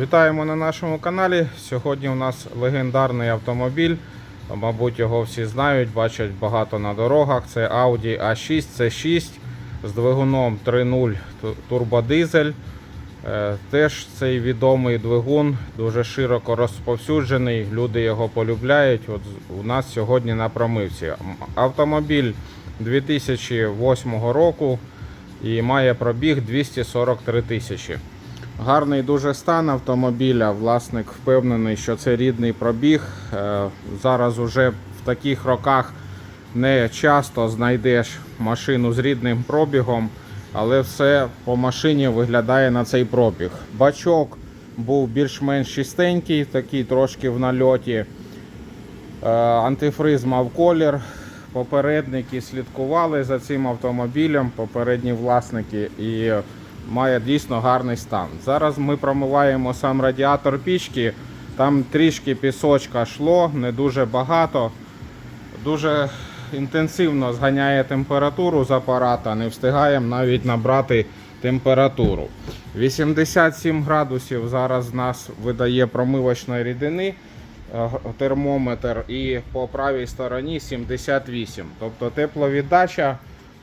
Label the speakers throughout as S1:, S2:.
S1: Вітаємо на нашому каналі. Сьогодні у нас легендарний автомобіль. Мабуть, його всі знають, бачать багато на дорогах. Це Audi A6 C6 з двигуном 3.0 ту- турбодизель. Е, Теж цей відомий двигун дуже широко розповсюджений. Люди його полюбляють. От у нас сьогодні на промивці. Автомобіль 2008 року і має пробіг 243 тисячі. Гарний дуже стан автомобіля. Власник впевнений, що це рідний пробіг. Е, Зараз уже в таких роках не часто знайдеш машину з рідним пробігом, але все по машині виглядає на цей пробіг. Бачок був більш-менш чистенький, такий трошки в нальоті. Е, Антифриз мав колір. Попередники слідкували за цим автомобілем, попередні власники, і має дійсно гарний стан. Зараз ми промиваємо сам радіатор пічки. Там трішки пісочка йшло, не дуже багато. Дуже інтенсивно зганяє температуру з апарата, не встигаємо навіть набрати температуру. 87 градусів зараз нас видає промивочної рідини е, термометр і по правій стороні 78. Тобто тепловіддача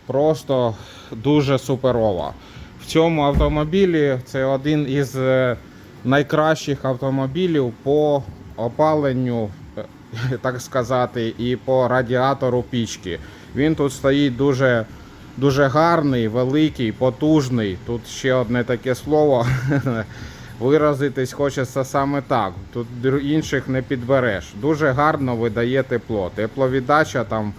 S1: просто дуже суперова. В цьому автомобілі це один із е, найкращих автомобілів по опаленню, е, так сказати, і по радіатору пічки. Він тут стоїть дуже, дуже гарний, великий, потужний. Тут ще одне таке слово. Виразитись хочеться саме так. Тут інших не підбереш. Дуже гарно видає тепло. Тепловіддача там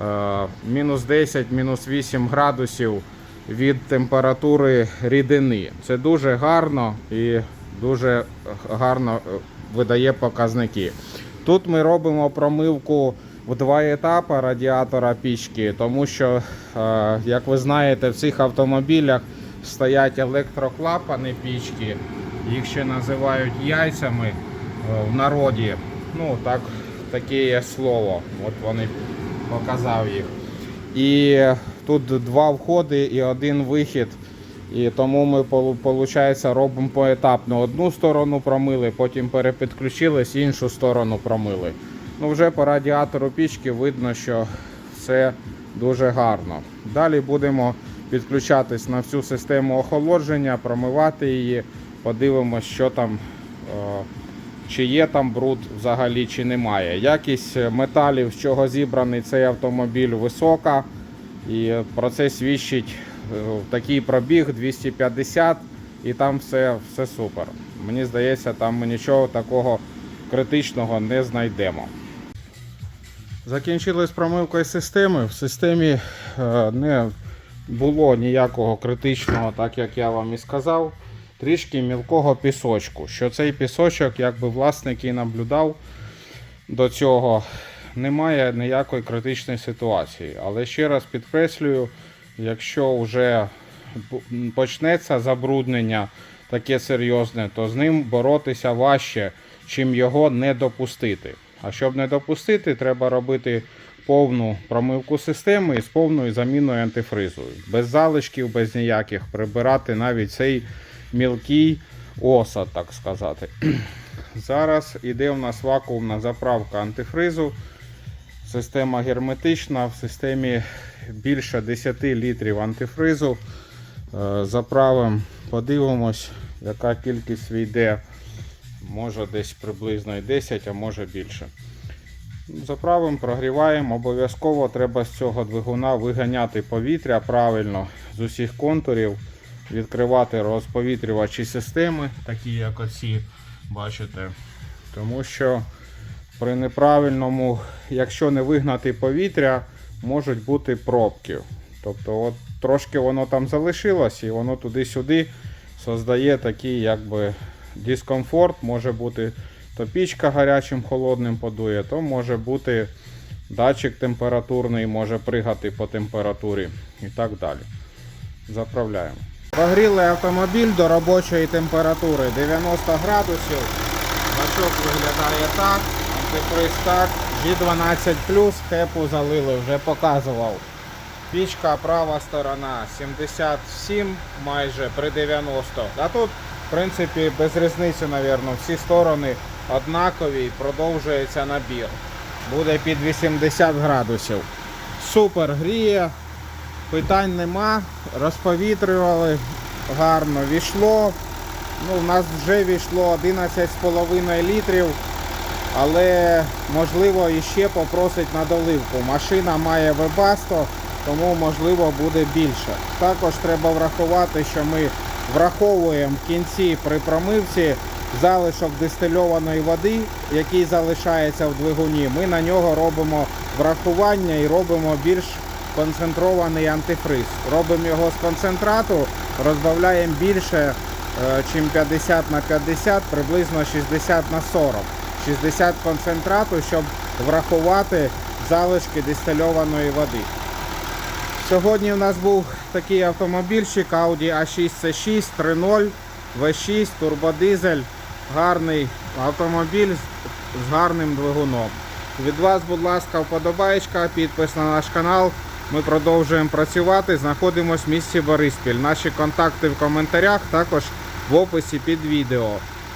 S1: е, мінус 10, мінус 8 градусів від температури рідини. Це дуже гарно і дуже гарно е, видає показники. Тут ми робимо промивку в два етапи радіатора пічки, тому що, е, як ви знаєте, в цих автомобілях стоять електроклапани пічки, їх ще називають яйцями е, в народі. Ну, так, таке є слово. От вони показав їх. І тут два входи і один вихід. І тому ми виходить, робимо поетапно. Одну сторону промили, потім перепідключились, іншу сторону промили. Ну, вже по радіатору пічки видно, що все дуже гарно. Далі будемо підключатись на всю систему охолодження, промивати її, подивимось, що там, е, чи є там бруд взагалі, чи немає. Якість металів, з чого зібраний цей автомобіль, висока. І про це свідчить е, такий пробіг 250, і там все, все супер. Мені здається, там ми нічого такого критичного не знайдемо. Закінчили з промивкою системи. В системі е, не було ніякого критичного, так як я вам і сказав. Трішки мілкого пісочку. Що цей пісочок, якби власник і наблюдав до цього, немає ніякої критичної ситуації. Але ще раз підкреслюю, якщо вже почнеться забруднення таке серйозне, то з ним боротися важче, чим його не допустити. А щоб не допустити, треба робити повну промивку системи і з повною заміною антифризу. Без залишків, без ніяких, прибирати навіть цей мілкий осад, так сказати. Зараз іде у нас вакуумна заправка антифризу. Система герметична, в системі більше 10 літрів антифризу. Е, Заправимо, подивимось, яка кількість війде. Може десь приблизно і 10, а може більше. Заправимо, прогріваємо. Обов'язково треба з цього двигуна виганяти повітря правильно з усіх контурів, відкривати розповітрювачі системи, такі як оці, бачите. Тому що при неправильному, якщо не вигнати повітря, можуть бути пробки. Тобто, от трошки воно там залишилось і воно туди-сюди создає такий якби дискомфорт. Може бути то пічка гарячим холодним подує, то може бути датчик температурний, може пригати по температурі і так далі. Заправляємо. Прогріли автомобіль до робочої температури 90 градусів. Бачок виглядає так, антифриз так, G12 хепу залили, вже показував. Пічка права сторона 77 майже при 90. А тут в принципі, без різниці, мабуть, всі сторони однакові, продовжується набір. Буде під 80 градусів. Супер гріє, питань нема. Розповітрювали гарно, війшло. Ну, у нас вже війшло 11,5 літрів, але можливо іще попросить на доливку. Машина має вебасто, тому можливо буде більше. Також треба врахувати, що ми враховуємо в кінці при промивці залишок дистильованої води, який залишається в двигуні. Ми на нього робимо врахування і робимо більш концентрований антифриз. Робимо його з концентрату, розбавляємо більше, е, чим 50 на 50, приблизно 60 на 40. 60 концентрату, щоб врахувати залишки дистильованої води. Сьогодні у нас був такий автомобільчик Audi A6 C6 3.0 V6 турбодизель. Гарний автомобіль з- гарним двигуном. Від вас, будь ласка, вподобаєчка, підпис на наш канал. Ми продовжуємо працювати. Знаходимося в місті Бориспіль. Наші контакти в коментарях, також в описі під відео.